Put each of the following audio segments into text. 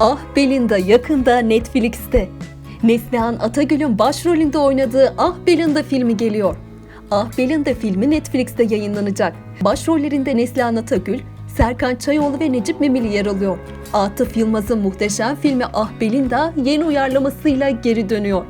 Ah Belinda yakında Netflix'te. Neslihan Atagül'ün başrolünde oynadığı Ah Belinda filmi geliyor. Ah Belinda filmi Netflix'te yayınlanacak. Başrollerinde Neslihan Atagül, Serkan Çayoğlu ve Necip Memili yer alıyor. Atıf Yılmaz'ın muhteşem filmi Ah Belinda yeni uyarlamasıyla geri dönüyor.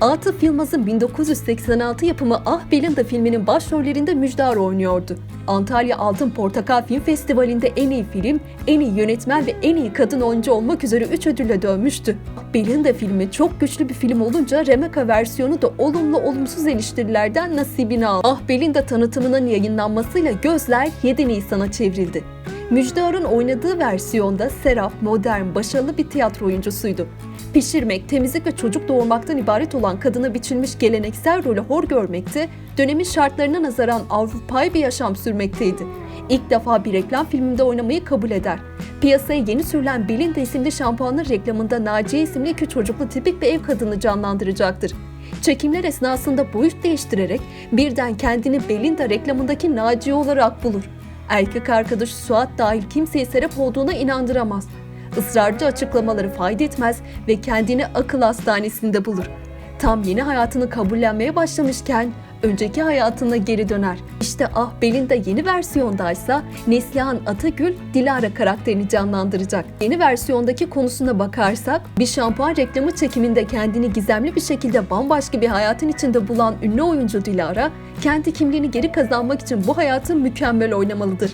Atıf Yılmaz'ın 1986 yapımı Ah Belinda filminin başrollerinde Müjdar oynuyordu. Antalya Altın Portakal Film Festivali'nde en iyi film, en iyi yönetmen ve en iyi kadın oyuncu olmak üzere 3 ödülle dönmüştü. Ah Belinda filmi çok güçlü bir film olunca remake versiyonu da olumlu olumsuz eleştirilerden nasibini aldı. Ah Belinda tanıtımının yayınlanmasıyla gözler 7 Nisan'a çevrildi. Müjdar'ın oynadığı versiyonda Serap modern, başarılı bir tiyatro oyuncusuydu. Pişirmek, temizlik ve çocuk doğurmaktan ibaret olan kadına biçilmiş geleneksel rolü hor görmekte, dönemin şartlarına nazaran Avrupa'yı bir yaşam sürmekteydi. İlk defa bir reklam filminde oynamayı kabul eder. Piyasaya yeni sürülen Belinda isimli şampuanın reklamında Naciye isimli iki çocuklu tipik bir ev kadını canlandıracaktır. Çekimler esnasında boyut değiştirerek birden kendini Belinda reklamındaki Naciye olarak bulur. Erkek arkadaşı Suat dahil kimseyi Serap olduğuna inandıramaz. Israrcı açıklamaları fayda etmez ve kendini akıl hastanesinde bulur. Tam yeni hayatını kabullenmeye başlamışken önceki hayatına geri döner. İşte Ah Belinda yeni versiyondaysa Neslihan Atagül Dilara karakterini canlandıracak. Yeni versiyondaki konusuna bakarsak bir şampuan reklamı çekiminde kendini gizemli bir şekilde bambaşka bir hayatın içinde bulan ünlü oyuncu Dilara kendi kimliğini geri kazanmak için bu hayatı mükemmel oynamalıdır.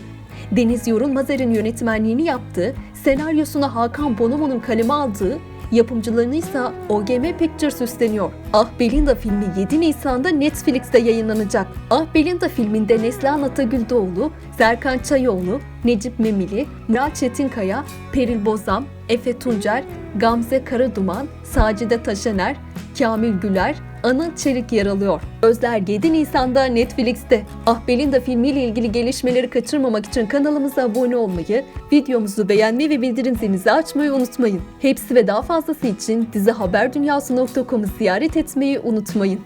Deniz Yorulmazer'in yönetmenliğini yaptığı, senaryosunu Hakan Bonomo'nun kaleme aldığı, yapımcılarını ise OGM Pictures üstleniyor. Ah Belinda filmi 7 Nisan'da Netflix'te yayınlanacak. Ah Belinda filminde Neslihan Atagül Doğulu, Serkan Çayoğlu, Necip Memili, Murat Çetinkaya, Peril Bozam, Efe Tuncer, Gamze Karaduman, Sacide Taşener, Kamil Güler, Anıl Çelik yer alıyor. Özler 7 Nisan'da Netflix'te. Ah Belinda filmiyle ilgili gelişmeleri kaçırmamak için kanalımıza abone olmayı, videomuzu beğenmeyi ve bildirim zilinizi açmayı unutmayın. Hepsi ve daha fazlası için dizihaberdunyası.com'u ziyaret etmeyi unutmayın.